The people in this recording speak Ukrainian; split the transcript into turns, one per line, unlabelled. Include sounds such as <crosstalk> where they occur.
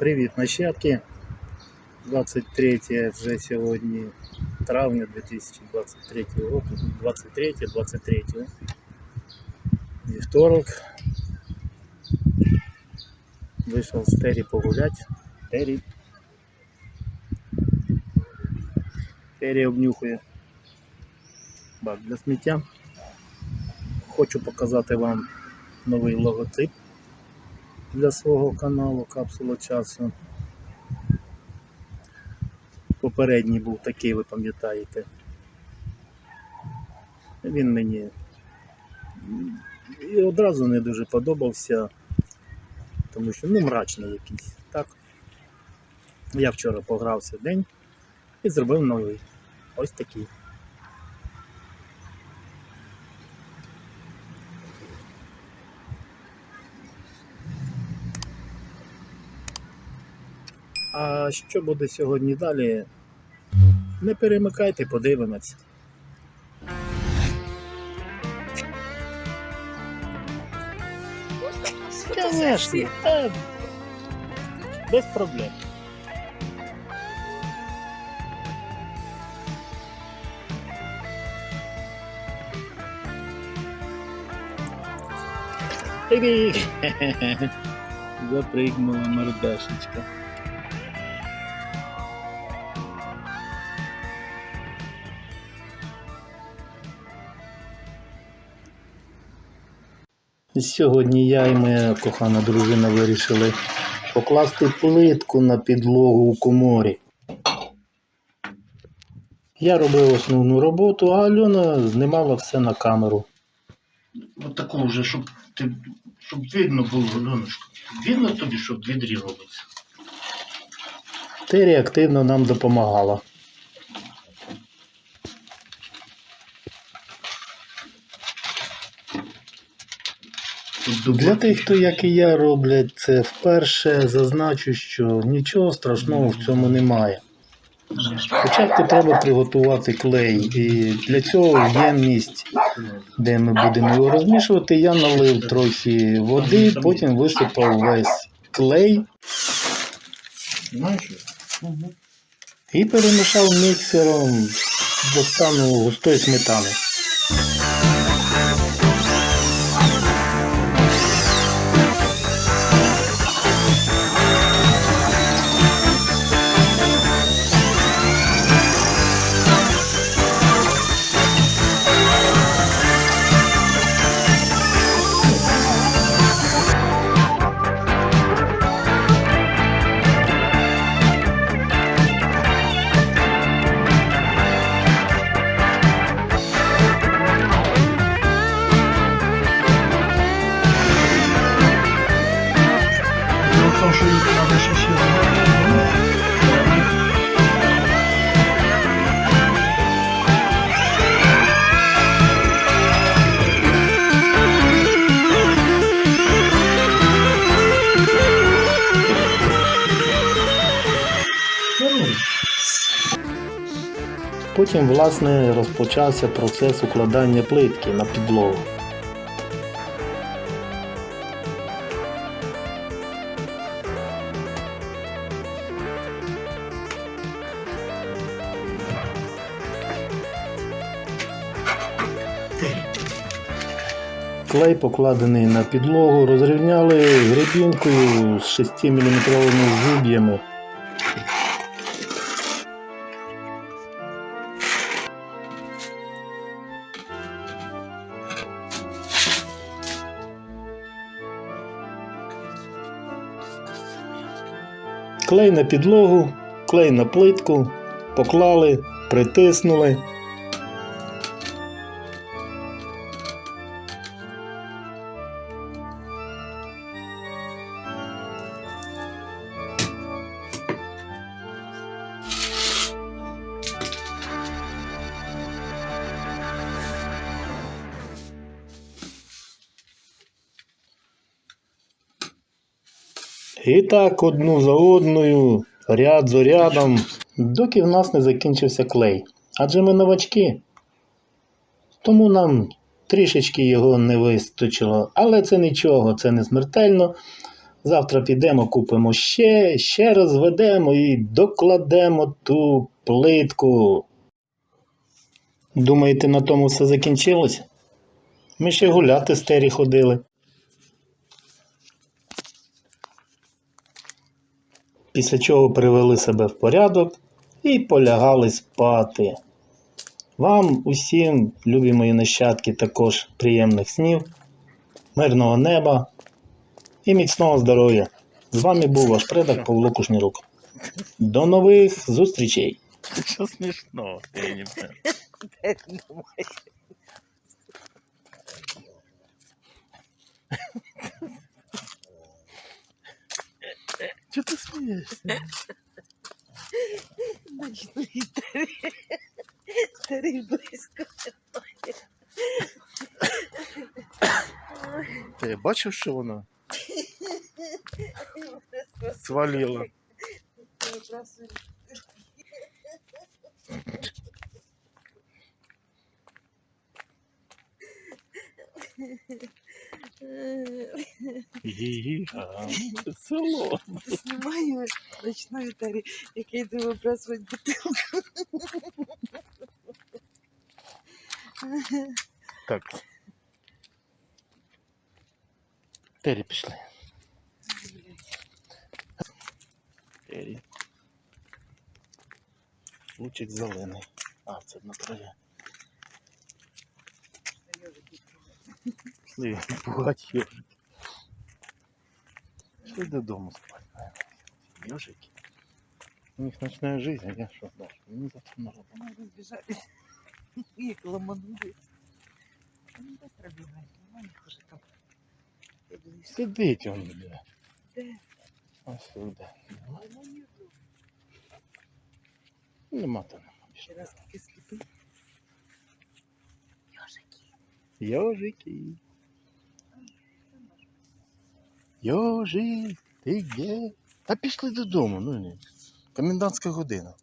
Привіт, нащадки. 23 вже сьогодні травня 2023 року. 23, 23. Вівторок. Вийшов з Тері погулять. Тері. Тері обнюхує бак для сміття. Хочу показати вам новий логотип Для свого каналу Капсула часу. Попередній був такий, ви пам'ятаєте. Він мені і одразу не дуже подобався, тому що ну, мрачний якийсь. Так. Я вчора погрався день і зробив новий. Ось такий. А що буде сьогодні далі? Не перемикайте, подивимось. Конечно, та, без проблем. Запригнула мордашечка. Сьогодні я і моя кохана дружина вирішили покласти плитку на підлогу у коморі. Я робив основну роботу, а Альона знімала все на камеру.
От таку вже, щоб, ти, щоб видно було, Альонушка. Видно тобі, що в відрі робиться?
Тері активно нам допомагала. Для тих, хто, як і я, роблять це вперше, зазначу, що нічого страшного в цьому немає. Спочатку треба приготувати клей, і для цього в ємність, де ми будемо його розмішувати, я налив трохи води, потім висипав весь клей і перемішав міксером до стану густої сметани.
Їх треба ще ще
Потім, власне, розпочався процес укладання плитки на підлогу. Клей покладений на підлогу, розрівняли гребінкою з 6 мм зуб'ями. Клей на підлогу, клей на плитку, поклали, притиснули. І так одну за одною, ряд за рядом, доки в нас не закінчився клей. Адже ми новачки. Тому нам трішечки його не вистачило. Але це нічого, це не смертельно. Завтра підемо, купимо ще, ще розведемо і докладемо ту плитку. Думаєте, на тому все закінчилось? Ми ще гуляти з Тері ходили. Після чого привели себе в порядок і полягали спати. Вам усім, любі мої нащадки, також приємних снів, мирного неба і міцного здоров'я. З вами був ваш предок Павло Кушнірук. До нових зустрічей!
Що смішно, я не знаю. <laughs> Чого ти смієшся?
Ночної тарі. Тарі близько.
Ти бачив, що воно свалило? Її, а, ну, село.
Знімаю ночної тарі, який йде вибрасувати бутилку.
Так. Тері пішли. Тері. Лучик зелений. А, це на траві. Пішли пугать йожики. Пішли додому спати. Йожики. У них ночная жизнь, а я що далі? Мені завтра на роботу.
Вони розбіжались. Як <laughs> ламанули. Вони быстро бігають, немає їх уже там. Я думаю, що
Сидить он, бля.
де?
Ось сюди.
Лимонів тут.
Нема там.
Ще раз таки сліпий. Йожики.
Ти де? Та пішли додому, ну ні. Комендантська година.